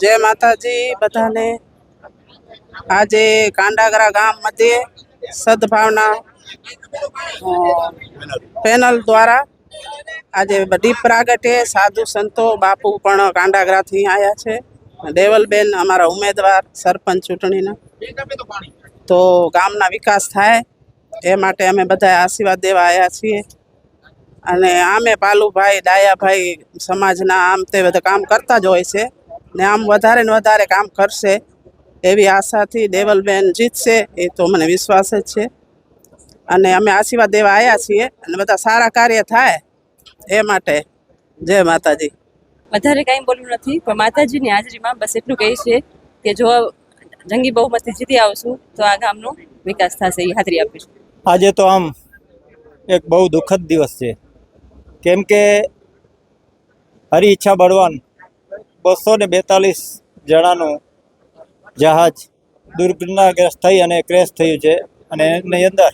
જય માતાજી બધાને. આજે કાંડાગરા ગામ મધ્યે સદભાવના પેનલ દ્વારા આજે દીપ પ્રાગટે સાધુ સંતો બાપુ પણ કાંડાગરાથી આવ્યા છે. દેવલબેન અમારા ઉમેદવાર, સરપંચ ચૂંટણીના. તો ગામના વિકાસ થાય, એ માટે અમે બધા આશીર્વાદ દેવા આવ્યા છીએ. અને આમે પાલુભાઈ, ડાયાભાઈ સમાજના આમ તે બધા કામ કરતા જ હોય છે. ને આમ વધારે ને વધારે કામ કરશે એવી આશાથી દેવલબેન જીતશે એ તો મને વિશ્વાસ જ છે. અને અમે આશીર્વાદ દેવા આવ્યા છીએ અને બધા સારા કાર્ય થાય એ માટે. જય માતાજી. વધારે કાંઈ બોલવું નથી પણ માતાજીની હાજરીમાં બસ એટલું કહે છે કે જો જંગી બહુમતી જીતી આવશું તો આ ગામનો વિકાસ થશે એ હાજરી આપીશું. આજે તો આમ એક બહુ દુઃખદ દિવસ છે. કેમ કે હરી ઈચ્છા બળવાન બસો ને બેતાલીસ જણાનું જહાજ દુર્ઘટનાગ્રસ્ત થઈ અને ક્રેશ થયું છે અને એની અંદર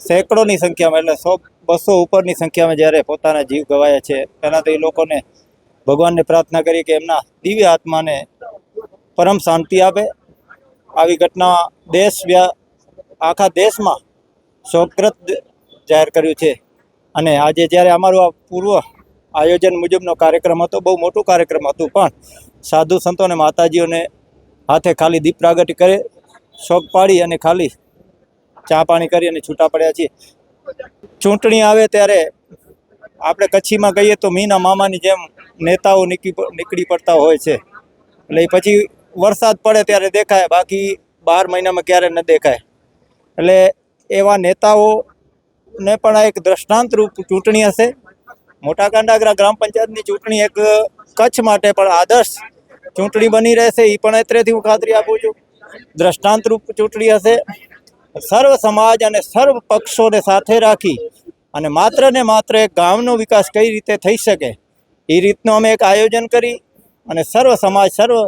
સેંકડોની સંખ્યામાં, એટલે સો, બસો ઉપરની સંખ્યામાં જ્યારે પોતાના જીવ ગવાયા છે તેનાથી લોકોને ભગવાનને પ્રાર્થના કરી કે એમના દિવ્ય આત્માને પરમ શાંતિ આપે. આવી ઘટના દેશ આખા દેશમાં શોકગ્રસ્ત જાહેર કર્યું છે. અને આજે જ્યારે અમારું આ પૂર્વ આયોજન મુજબનો કાર્યક્રમ હતો, બહુ મોટું કાર્યક્રમ હતું, પણ સાધુ સંતો અને માતાજીઓને હાથે ખાલી દીપ પ્રાગટ્ય કરે શોખ પાડી અને ખાલી ચા પાણી કરી અને છૂટા પડ્યા છીએ. ચૂંટણી આવે ત્યારે આપણે કચ્છીમાં કહીએ તો મીના મામાની જેમ નેતાઓ નીકળી નીકળી પડતા હોય છે. એટલે પછી વરસાદ પડે ત્યારે દેખાય, બાકી બાર મહિનામાં ક્યારે ન દેખાય. એટલે એવા નેતાઓને પણ આ એક દ્રષ્ટાંત રૂપ ચૂંટણી હશે. મોટા કાંડાગરા ગ્રામ પંચાયતની ચૂંટણી એક કચ્છ માટે પણ આદર્શ ચૂંટણી બની રહેશે એ પણ અત્રેથી હું ખાતરી આપું છું. દ્રષ્ટાંતરૂપ ચૂંટણી હશે. સર્વ સમાજ અને સર્વ પક્ષોને સાથે રાખી અને માત્ર ને માત્ર એક ગામનો વિકાસ કઈ રીતે થઈ શકે એ રીતનું અમે એક આયોજન કરી અને સર્વ સમાજ, સર્વ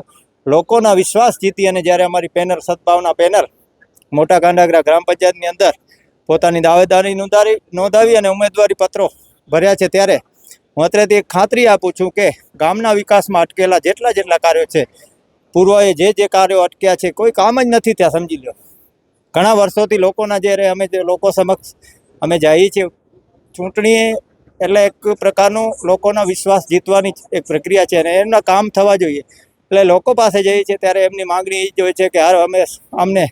લોકોના વિશ્વાસ જીતી અને જ્યારે અમારી પેનલ, સદભાવના પેનલ મોટા કાંડાગરા ગ્રામ પંચાયતની અંદર પોતાની દાવેદારી નોંધાવી નોંધાવી અને ઉમેદવારી પત્રો ભર્યા છે ત્યારે હું અત્યારે એક ખાતરી આપું છું કે ગામના વિકાસમાં અટકેલા જેટલા જેટલા કાર્યો છે, પૂર્વએ જે જે કાર્યો અટક્યા છે, કોઈ કામ જ નથી ત્યાં, સમજી લો ઘણા વર્ષોથી લોકોના જ્યારે અમે જે લોકો સમક્ષ અમે જઈએ છીએ ચૂંટણી એટલે એક પ્રકારનું લોકોના વિશ્વાસ જીતવાની એક પ્રક્રિયા છે અને એમના કામ થવા જોઈએ. એટલે લોકો પાસે જઈએ છીએ ત્યારે એમની માગણી એ જ હોય છે કે હાર, અમે અમને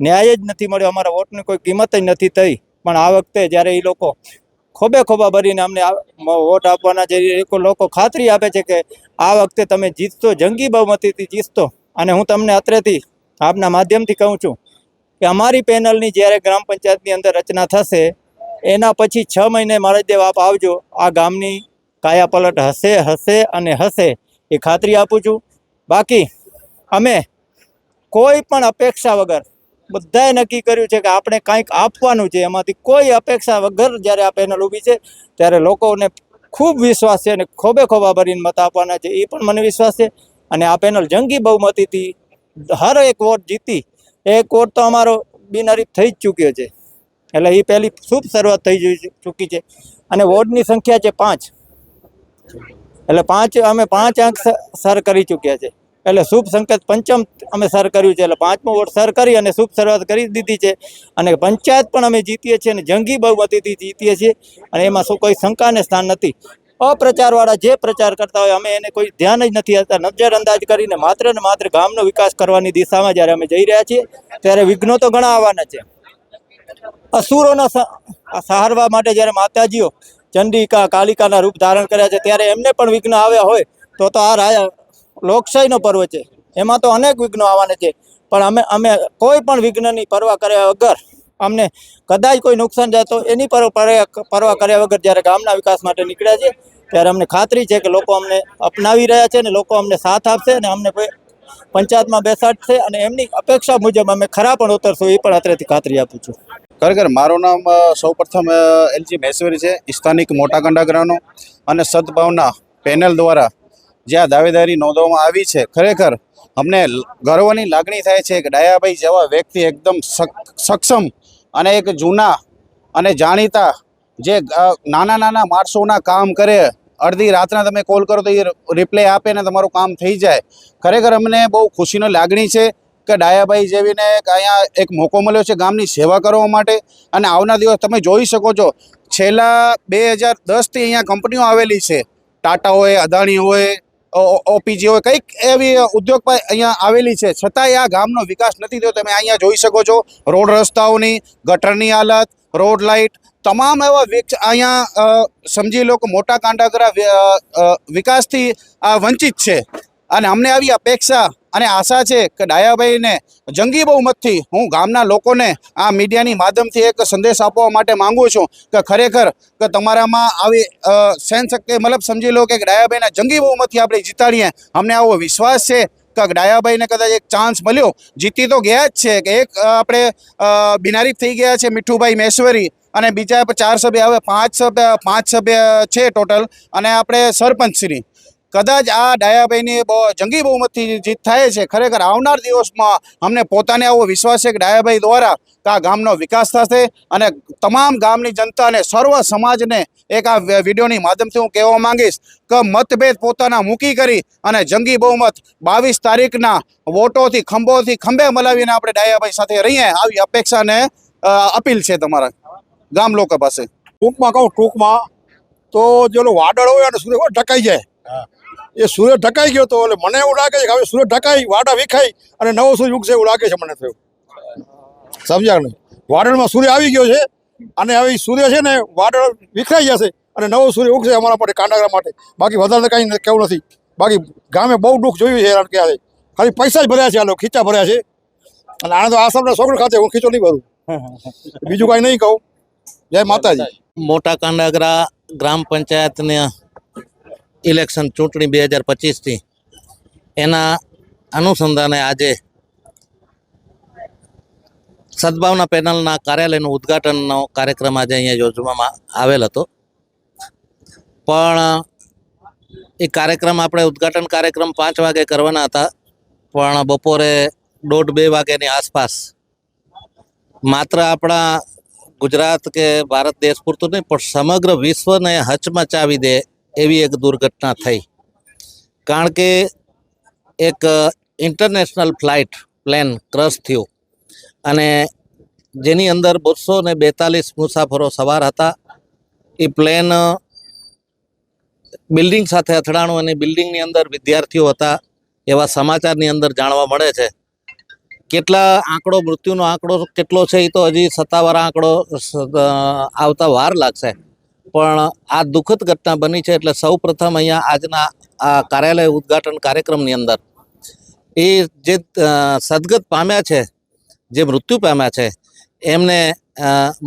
ન્યાય જ નથી મળ્યો, અમારા વોટની કોઈ કિંમત જ નથી થઈ. પણ આ વખતે જ્યારે એ લોકો ખોબે ખોબા ભરીને અમને વોટ આપવાના જે લોકો- ખાતરી આપે છે કે આ વખતે તમે જીતશો. જંગી બહુમતીથી જીતશો. અને હું તમને અત્રેથી આપના માધ્યમથી કહું છું કે અમારી પેનલની જ્યારે ગ્રામ પંચાયતની અંદર રચના થશે, એના પછી છ મહિને મારા દેવ આપ આવજો. આ ગામની કાયાપલટ હશે હશે અને હશે એ ખાતરી આપું છું. બાકી અમે કોઈ પણ અપેક્ષા વગર બધાએ નક્કી કર્યું છે કે આપણે કંઈક આપવાનું છે. એમાંથી કોઈ અપેક્ષા વગર જ્યારે આ પેનલ ઊભી છે, ત્યારે લોકોને ખૂબ વિશ્વાસ છે અને ખોબે ખોબા ભરીને મત આપવાના છે. એ પણ મને વિશ્વાસ છે. અને આ પેનલ જંગી બહુમતીથી હર એક વોટ જીતી. એક વોટ તો અમારો બિનહરીફ થઈ જ ચૂક્યો છે. એટલે એ પહેલી શુભ શરૂઆત થઈ ચૂકી છે. અને વોર્ડની સંખ્યા છે પાંચ. એટલે પાંચ અમે પાંચ અંક સર કરી ચૂક્યા છે. એટલે શુભ સંકેત પંચમ અમે સર કર્યું છે. એટલે પાંચમો વોટ સર કરી અને શુભ શરૂઆત કરી દીધી છે. અને પંચાયત પણ અમે જીતીએ છીએ અને જંગી બહુમતીથી જીતીએ છીએ. અને એમાં શું કોઈ શંકાને સ્થાન નથી. અપ્રચારવાળા જે પ્રચાર કરતા હોય, અમે એને કોઈ ધ્યાન જ નથી આપતા. નજરઅંદાજ કરીને માત્ર ને માત્ર ગામનો વિકાસ કરવાની દિશામાં જ્યારે અમે જઈ રહ્યા છીએ, ત્યારે વિઘ્નો તો ઘણા આવવાના છે. અસુરોના સહારવા માટે જ્યારે માતાજીઓ ચંડિકા, કાલિકાના રૂપ ધારણ કર્યા છે, ત્યારે એમને પણ વિઘ્ન આવ્યા હોય, તો તો આ લોકશાહીનો પર્વ છે. એમાં તો અનેક વિઘ્નો આવવાના છે. પણ અમે અમે કોઈ પણ વિઘ્નની પરવા કર્યા વગર અમને કદાચ કોઈ નુકસાન જાય તો એની પર, પર- પરવા કર્યા વગર જ્યારે ગામના વિકાસ માટે નીકળ્યા છે ત્યારે અમને ખાતરી છે કે લોકો અમને અપનાવી રહ્યા છે અને લોકો અમને સાથ આપશે અને અમને પંચાયતમાં બેસાડશે અને એમની અપેક્ષા મુજબ અમે ખરા પણ ઉતરશું એ પણ અત્રેથી ખાતરી આપું છું. ખરેખર મારું નામ સૌ સૌપ્રથમ એલજી મહેશ્વરી છે સ્થાનિક મોટા કંડાગરાનો અને સદભાવના પેનલ દ્વારા જ્યાં દાવેદારી નોંધવામાં આવી છે, ખરેખર અમને ગર્વની લાગણી થાય છે કે ડાયાભાઈ જેવા વ્યક્તિ એકદમ સક- સક્ષમ અને એક જૂના અને જાણીતા જે નાના નાના માણસોના કામ કરે, અડધી રાતના તમે કોલ કરો તો એ રિપ્લાય આપે ને તમારું કામ થઈ જાય. ખરેખર અમને બહુ ખુશીનો લાગણી છે કે ડાયાભાઈ જેવીને અહીંયા એક મોકો મળ્યો છે ગામની સેવા કરવા માટે અને આવનાર દિવસ તમે જોઈ શકો છો, છેલ્લા બે હજાર દસથી અહીંયા કંપનીઓ આવેલી છે. ટાટા હોય, અદાણી હોય ઓપીજી હોય કંઈક એવી ઉદ્યોગ પણ અહીંયા આવેલી છે. છતાંય આ ગામનો વિકાસ નથી થયો. તમે અહીંયા જોઈ શકો છો રોડ રસ્તાઓની, ગટરની હાલત, રોડ લાઇટ, તમામ એવા અહીંયા સમજી લો કે મોટા કાંડાગરા વિકાસથી આ વંચિત છે. અને અમને આવી અપેક્ષા અને આશા છે કે ડાયાભાઈને જંગી બહુમતથી હું ગામના લોકોને આ મીડિયાની માધ્યમથી એક સંદેશ આપવા માટે માંગુ છું કે ખરેખર કે તમારામાં આવી સહેન શક્તિ મતલબ સમજી લો કે ડાયાભાઈના જંગી બહુમતથી આપણે જીતાડીએ. અમને આવો વિશ્વાસ છે કે ડાયાભાઈને કદાચ એક ચાન્સ મળ્યો. જીતી તો ગયા જ છે કે એક આપણે બિનારી થઈ ગયા છે મીઠુભાઈ મેશ્વરી અને બીજા ચાર સભ્ય હવે પાંચ સભ્ય પાંચ સભ્ય છે ટોટલ અને આપણે સરપંચશ્રી કદાચ આ ડાયાભાઈની જંગી બહુમતથી જીત થાય છે. ખરેખર આવનાર દિવસમાં અમને પોતાને આવો વિશ્વાસ છે કે ડાયાભાઈ દ્વારા આ ગામનો વિકાસ થશે અને તમામ ગામની જનતાને સર્વ સમાજને એક આ વિડીયોની માધ્યમથી હું કહેવા માંગીશ કે મતભેદ પોતાના મૂકી કરી અને જંગી બહુમત બાવીસ તારીખના વોટોથી ખંભોથી ખંભે મલાવીને આપણે ડાયાભાઈ સાથે રહીએ આવી અપેક્ષાને અપીલ છે તમારા ગામ લોકો પાસે ટૂંકમાં કહું ટૂંકમાં તો જે વાડળ વાદળ હોય અને સુધી ઢકાઈ જાય. એ સૂર્ય ઢકાઈ ગયો હતો એટલે મને એવું લાગે છે કે હવે સૂર્ય ઢકાઈ, વાડા વિખાઈ અને નવો સૂર્ય ઉગશે એવું લાગે છે મને થયું સમજ્યા નહીં? વાડળમાં સૂર્ય આવી ગયો છે અને હવે સૂર્ય છે ને વાડળ વિખરાઈ જશે અને નવો સૂર્ય ઉગશે અમારા માટે, કાંડાગરા માટે. બાકી વધારે કાંઈ કેવું નથી. બાકી ગામે બહુ દુઃખ જોયું છે હેરાન ક્યારે ખાલી પૈસા જ ભર્યા છે આ લોકો, ખીચા ભર્યા છે. અને તો આસામના સોગડ ખાતે હું ખીચો નહીં ભરું. બીજું કાંઈ નહીં કહું. જય માતાજી. મોટા કાંડાગરા ગ્રામ પંચાયતના ઇલેક્શન ચૂંટણી બે હજાર પચીસની એના અનુસંધાને આજે સદભાવના પેનલના કાર્યાલયનું ઉદ્ઘાટનનો કાર્યક્રમ આજે અહીંયા યોજવામાં આવેલ હતો. પણ એ કાર્યક્રમ આપણે ઉદ્ઘાટન કાર્યક્રમ પાંચ વાગે કરવાના હતા. પણ બપોરે દોઢ બે વાગ્યાની આસપાસ માત્ર આપણા ગુજરાત કે ભારત દેશ પૂરતું નહીં, પણ સમગ્ર વિશ્વને હચમચાવી દે એવી એક દુર્ઘટના થઈ. કારણ કે એક ઇન્ટરનેશનલ ફ્લાઇટ પ્લેન ક્રશ થયું. અને જેની અંદર બસો ને બેતાલીસ મુસાફરો સવાર હતા. એ પ્લેન બિલ્ડિંગ સાથે અથડાણું અને બિલ્ડિંગની અંદર વિદ્યાર્થીઓ હતા. એવા સમાચારની અંદર જાણવા મળે છે. કેટલા આંકડો, મૃત્યુનો આંકડો કેટલો છે એ તો હજી સત્તાવાર આંકડો આવતા વાર લાગશે. પણ આ દુઃખદ ઘટના બની છે એટલે સૌ પ્રથમ અહીંયા આજના આ કાર્યાલય ઉદ્ઘાટન કાર્યક્રમની અંદર એ જે સદગત પામ્યા છે, જે મૃત્યુ પામ્યા છે, એમને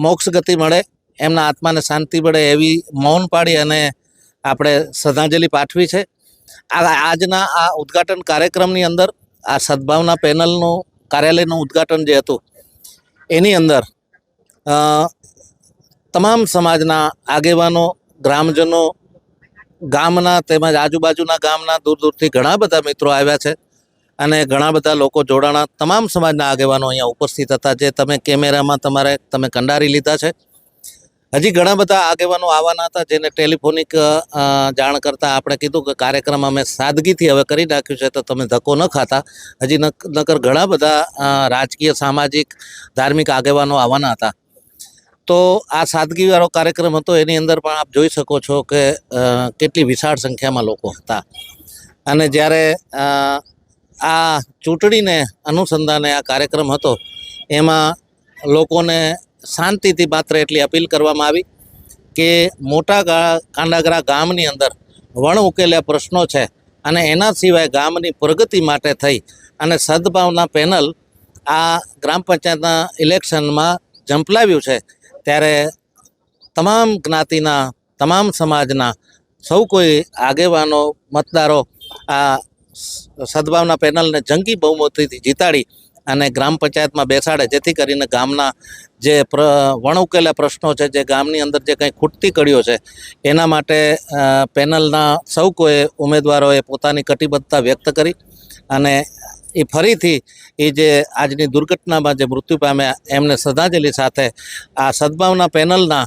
મોક્ષ ગતિ મળે, એમના આત્માને શાંતિ મળે એવી મૌન પાડી અને આપણે શ્રદ્ધાંજલિ પાઠવી છે. આ આજના આ ઉદ્ઘાટન કાર્યક્રમની અંદર આ સદભાવના પેનલનું કાર્યાલયનું ઉદ્ઘાટન જે હતું, એની અંદર તમામ સમાજના આગેવાનો, ગ્રામજનો, ગામના તેમજ આજુબાજુના ગામના દૂર દૂરથી ઘણા બધા મિત્રો આવ્યા છે અને ઘણા બધા લોકો જોડાણા તમામ સમાજના આગેવાનો અહીંયા ઉપસ્થિત હતા જે તમે કેમેરામાં તમારે, તમે કંડારી લીધા છે. હજી ઘણા બધા આગેવાનો આવવાના હતા જેને ટેલિફોનિક જાણ કરતા આપણે કીધું કે કાર્યક્રમ અમે સાદગીથી હવે કરી નાખ્યું છે તો તમે ધક્કો ન ખાતા. હજી નક- નકર ઘણા બધા રાજકીય, સામાજિક, ધાર્મિક આગેવાનો આવવાના હતા. તો આ સાદગીવાળો કાર્યક્રમ હતો, એની અંદર પણ આપ જોઈ શકો છો કે કેટલી વિશાળ સંખ્યામાં લોકો હતા. અને જ્યારે આ ચૂંટણીને અનુસંધાને આ કાર્યક્રમ હતો, એમાં લોકોને શાંતિથી માત્ર એટલી અપીલ કરવામાં આવી કે મોટા કાંડાગરા ગામની અંદર વણ ઉકેલ્યા પ્રશ્નો છે અને એના સિવાય ગામની પ્રગતિ માટે થઈ અને સદભાવના પેનલ આ ગ્રામ પંચાયતના ઇલેક્શનમાં ઝંપલાવ્યું છે. ત્યારે તમામ જ્ઞાતિના, તમામ સમાજના સૌ કોઈ આગેવાનો, મતદારો આ સદભાવના પેનલને જંગી બહુમતીથી જીતાડી અને ગ્રામ પંચાયતમાં બેસાડે, જેથી કરીને ગામના જે પ્ર, વણઉકેલા પ્રશ્નો છે, જે ગામની અંદર જે કંઈ ખૂટતી કડીઓ છે, એના માટે પેનલના સૌ કોઈ ઉમેદવારોએ પોતાની કટિબદ્ધતા વ્યક્ત કરી અને એ ફરીથી એ જે આજની દુર્ઘટનામાં જે મૃત્યુ પામ્યા એમને શ્રદ્ધાંજલિ સાથે આ સદભાવના પેનલના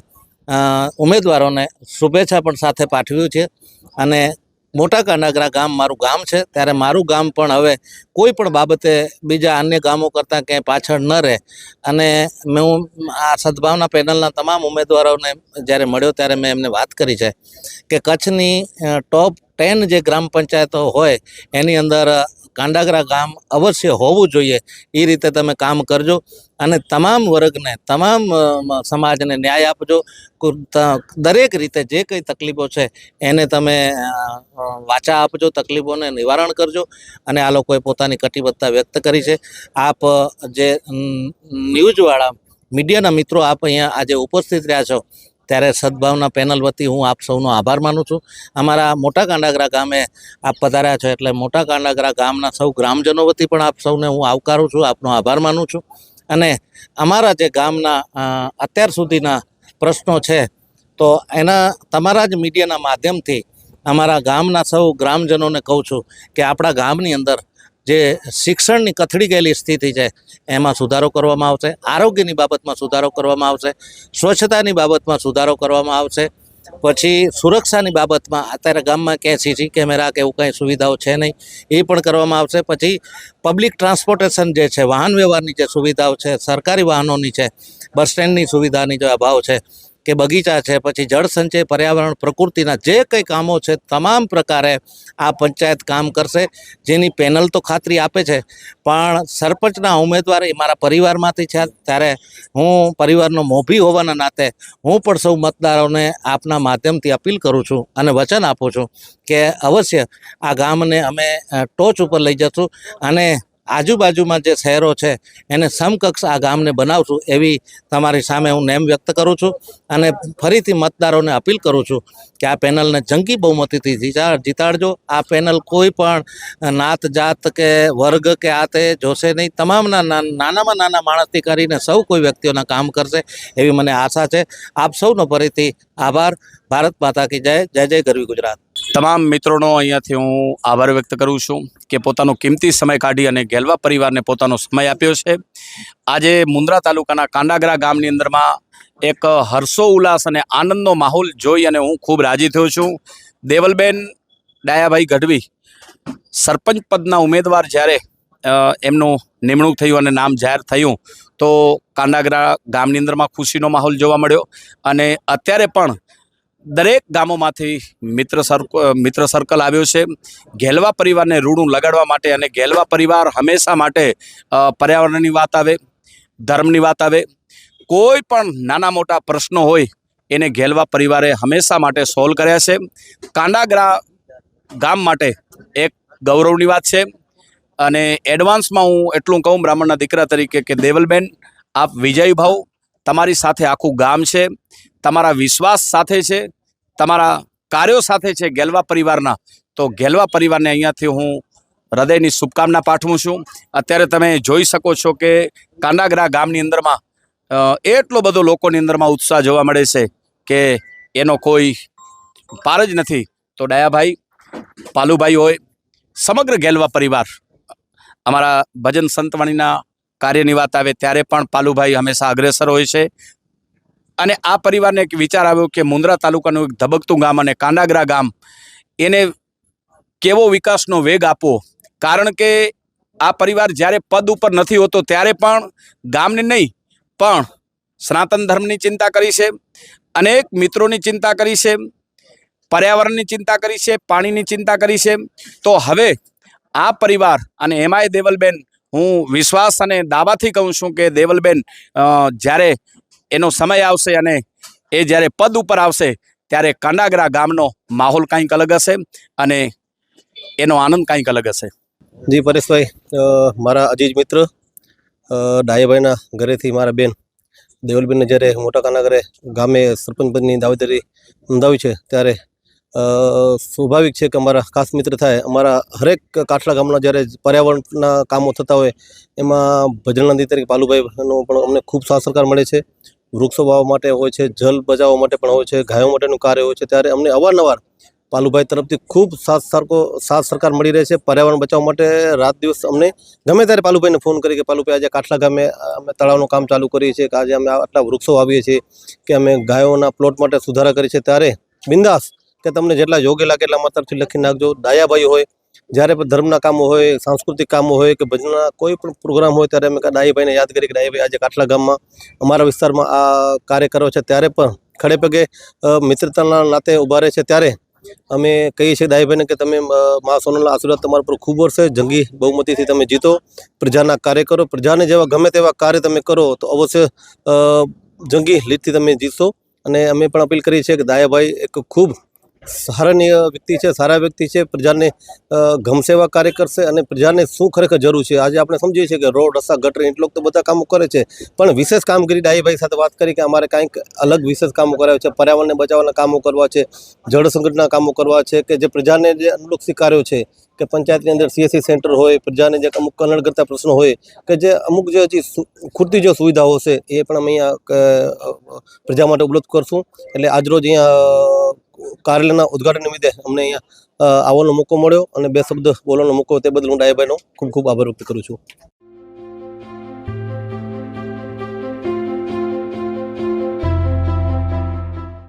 ઉમેદવારોને શુભેચ્છા પણ સાથે પાઠવ્યું છે. અને મોટા કાનાગરા ગામ મારું ગામ છે, ત્યારે મારું ગામ પણ હવે કોઈ પણ બાબતે બીજા અન્ય ગામો કરતાં ક્યાંય પાછળ ન રહે. અને હું આ સદભાવના પેનલના તમામ ઉમેદવારોને જ્યારે મળ્યો ત્યારે મેં એમને વાત કરી છે કે કચ્છની ટોપ ટેન જે ગ્રામ પંચાયતો હોય, એની અંદર કાંડાગરા ગામ અવશ્ય હોવું જોઈએ. એ રીતે તમે કામ કરજો અને તમામ વર્ગને, તમામ સમાજને ન્યાય આપજો. દરેક રીતે જે કંઈ તકલીફો છે, એને તમે વાચા આપજો, તકલીફોને નિવારણ કરજો અને આ લોકોએ પોતાની કટિબદ્ધતા વ્યક્ત કરી છે. આપ જે ન્યૂઝવાળા મીડિયાના મિત્રો આપ અહીંયા આજે ઉપસ્થિત રહ્યા છો ત્યારે સદભાવના પેનલ વતી હું આપ સૌનો આભાર માનું છું. અમારા મોટા કાંડાગરા ગામે આપ પધાર્યા છો એટલે મોટા કાંડાગરા ગામના સૌ ગ્રામજનો વતી પણ આપ સૌને હું આવકારું છું, આપનો આભાર માનું છું. અને અમારા જે ગામના અત્યાર સુધીના પ્રશ્નો છે, તો એના તમારા જ મીડિયાના માધ્યમથી અમારા ગામના સૌ ગ્રામજનોને કહું છું કે આપણા ગામની અંદર જે શિક્ષણની કથળી ગયેલી સ્થિતિ છે, એમાં સુધારો કરવામાં આવશે, આરોગ્યની બાબતમાં સુધારો કરવામાં આવશે, સ્વચ્છતાની બાબતમાં સુધારો કરવામાં આવશે, પછી સુરક્ષાની બાબતમાં, અત્યારે ગામમાં ક્યાંય સીસી કેમેરા કે એવું કાંઈ સુવિધાઓ છે નહીં, એ પણ કરવામાં આવશે, પછી પબ્લિક ટ્રાન્સપોર્ટેશન જે છે, વાહન વ્યવહારની જે સુવિધાઓ છે, સરકારી વાહનોની છે, બસ સ્ટેન્ડની સુવિધાની જે અભાવ છે કે બગીચા છે, પછી જળ સંચય પર્યાવરણ, પ્રકૃતિના જે કંઈ કામો છે, તમામ પ્રકારે આ પંચાયત કામ કરશે. જેની પેનલ તો ખાતરી આપે છે, પણ સરપંચના ઉમેદવાર એ મારા પરિવારમાંથી છે. ત્યારે હું પરિવારનો મોભી હોવાના નાતે હું પણ સૌ મતદારોને આપના માધ્યમથી અપીલ કરું છું અને વચન આપું છું કે અવશ્ય આ ગામને અમે ટોચ ઉપર લઈ જશું અને આજુબાજુમાં જે શહેરો છે, એને સમકક્ષ આ ગામને બનાવશું એવી તમારી સામે હું નેમ વ્યક્ત કરું છું અને ફરીથી મતદારોને અપીલ કરું છું કે આ પેનલને જંગી બહુમતીથી જીતા- જીતાડજો. આ પેનલ કોઈ પણ નાત જાત કે વર્ગ કે આ તે જોશે નહીં. તમામના નાનામાં નાના માણસથી કરીને સૌ કોઈ વ્યક્તિઓના કામ કરશે એવી મને આશા છે. આપ સૌનો ફરીથી આભાર. ભારત માતા કી જય. જય જય ગરવી ગુજરાત. તમામ મિત્રોનો અહીંયાથી હું આભાર વ્યક્ત કરું છું કે પોતાનો કિંમતી સમય કાઢી અને ગેલવા પરિવારને પોતાનો સમય આપ્યો છે. આજે મુન્દ્રા તાલુકાના કાંડાગરા ગામની અંદરમાં એક હર્ષો ઉલ્લાસ અને આનંદનો માહોલ જોઈ અને હું ખૂબ રાજી થયો છું. દેવલબેન ડાયાભાઈ ગઢવી સરપંચ પદના ઉમેદવાર જ્યારે એમનું નિમણૂક થયું અને નામ જાહેર થયું તો કાંડાગરા ગામની અંદરમાં ખુશીનો માહોલ જોવા મળ્યો. અને અત્યારે પણ દરેક ગામોમાંથી મિત્ર મિત્ર સર્કલ આવ્યો છે. ઘેલવા પરિવારને રૂડું લગાડવા માટે અને ઘેલવા પરિવાર હંમેશા માટે પર્યાવરણની વાત આવે, ધર્મની વાત આવે. કોઈ પણ નાના મોટા પ્રશ્નો હોય, એને ઘેલવા પરિવારે હંમેશા માટે સોલ્વ કર્યા છે. કાંડાગ્રા ગામ માટે એક ગૌરવની વાત છે. અને એડવાન્સમાં હું એટલું કહું, બ્રાહ્મણના દીકરા તરીકે કે દેવલબેન, આપ વિજય ભાવ, તમારી સાથે આખું ગામ છે. તમારા વિશ્વાસ સાથે છે. તમારા કાર્યો સાથે છે ગેલવા પરિવારના, તો ગેલવા પરિવારને અહીંયાથી હું હૃદયની શુભકામના પાઠવું છું. અત્યારે તમે જોઈ શકો છો કે કાંડાગરા ગામની અંદરમાં એટલો બધો લોકોની અંદરમાં ઉત્સાહ જોવા મળે છે કે એનો કોઈ પાર જ નથી. તો ડાયાભાઈ, પાલુભાઈ હોય, સમગ્ર ગેલવા પરિવાર, અમારા ભજન સંતવાણીના કાર્યની વાત આવે ત્યારે પણ પાલુભાઈ હંમેશા અગ્રેસર હોય છે. અને આ પરિવારને એક વિચાર આવ્યો કે મુંદ્રા તાલુકાનું એક ધબકતું ગામ અને કાંડાગરા ગામ, એને કેવો વિકાસનો વેગ આપવો? કારણ કે આ પરિવાર જ્યારે પદ ઉપર નથી હોતો ત્યારે પણ ગામને નહીં, પણ સનાતન ધર્મની ચિંતા કરી છે, અનેક મિત્રોની ચિંતા કરી છે, પર્યાવરણની ચિંતા કરી છે, પાણીની ચિંતા કરી છે. તો હવે આ પરિવાર અને એમાંય દેવલબેન, હું વિશ્વાસ અને દાવાથી કહું છું કે દેવલબેન જ્યારે એનો સમય આવશે અને એ જ્યારે પદ ઉપર આવશે, ત્યારે કાંડાગરા ગામનો માહોલ કંઈક અલગ હશે અને એનો આનંદ કંઈક અલગ હશે. જી પરેશભાઈ મારા અજીજ મિત્ર ડાયાભાઈના ઘરેથી મારા બેન દેવલબેનને જ્યારે મોટા કાના ઘરે ગામે સરપંચ પદની દાવેદારી નોંધાવી છે, ત્યારે સ્વાભાવિક છે કે અમારા ખાસ મિત્ર થાય. અમારા હરેક કાઠલા ગામના જ્યારે પર્યાવરણના કામો થતા હોય, એમાં ભજનનંદી તરીકે પાલુભાઈનો પણ અમને ખૂબ સાથ સરકાર મળે છે. વૃક્ષો વાવવા માટે હોય છે, જલ બચાવવા માટે પણ હોય છે, ગાયો માટેનું કાર્ય હોય છે, ત્યારે અમને અવારનવાર પાલુભાઈ તરફથી ખૂબ સાથ સરકો, સાથ સરકાર મળી રહે છે, પર્યાવરણ બચાવવા માટે રાત દિવસ અમને ગમે ત્યારે પાલુભાઈને ફોન કરી કે, પાલુભાઈ, આજે કાઠલા ગામે અમે તળાવનું કામ ચાલુ કરીએ છીએ, કે આજે અમે આટલા વૃક્ષો વાવીએ છીએ, કે અમે ગાયોના પ્લોટ માટે સુધારા કરીએ છીએ, ત્યારે બિંદાસ કે તમને જેટલા યોગ્ય લાગે એટલા તરફથી લખી નાખજો. દાયાભાઈ હોય જ્યારે પણ ધર્મના કામો હોય, સાંસ્કૃતિક કામો હોય કે ભજનના કોઈ પણ પ્રોગ્રામ હોય ત્યારે અમે ડાહીભાઈને યાદ કરી કે ડાહીભાઈ આજે કાટલા ગામમાં અમારા વિસ્તારમાં આ કાર્ય કર્યો છે. ત્યારે પણ ખડે પગે મિત્રતાના નાતે ઊભા રહે છે. ત્યારે અમે કહીએ છીએ દાઈભાઈને કે તમે મા સોનલના આશીર્વાદ તમારા પર ખૂબ વર્ષે જંગી બહુમતીથી તમે જીતો. પ્રજાના કાર્ય કરો. પ્રજાને જેવા ગમે તેવા કાર્ય તમે કરો, તો અવશ્ય જંગી લીડથી તમે જીતશો. અને અમે પણ અપીલ કરીએ છીએ કે દાયાભાઈ એક ખૂબ સરાહનીય વ્યક્તિ છે, સારા વ્યક્તિ છે, પ્રજાને ગમસેવા કાર્ય કરશે અને પ્રજાને શું ખરેખર જરૂર છે? આજે આપણે સમજીએ છીએ કે રોડ, રસ્તા, ગટર એટલો તો બધા કામો કરે છે. પણ વિશેષ કામગીરી ડાહીભાઈ સાથે વાત કરી કે અમારે કાંઈક અલગ વિશેષ કામો કરાવે છે. પર્યાવરણને બચાવવાના કામો કરવા છે, જળ સંકટના કામો કરવા છે કે જે પ્રજાને જે અનુલોક સ્વીકાર્યો છે કે પંચાયતની અંદર સીએસસી સેન્ટર હોય, પ્રજાને જે અમુક કલ્યાણ કરતા પ્રશ્નો હોય કે જે અમુક જે હજી ખૂટતી જે સુવિધાઓ છે એ પણ અમે અહીંયા પ્રજા માટે ઉપલબ્ધ કરશું. એટલે આજરોજ અહીંયા કાર્યાલયના ઉદ્ઘાટન નિમિત્તે અમને અહીંયા આવવાનો મોકો મળ્યો અને બે શબ્દ બોલવાનો મોકો તે બદલ હું ડાયાભાઈનો ખૂબ ખૂબ આભાર વ્યક્ત કરું છું.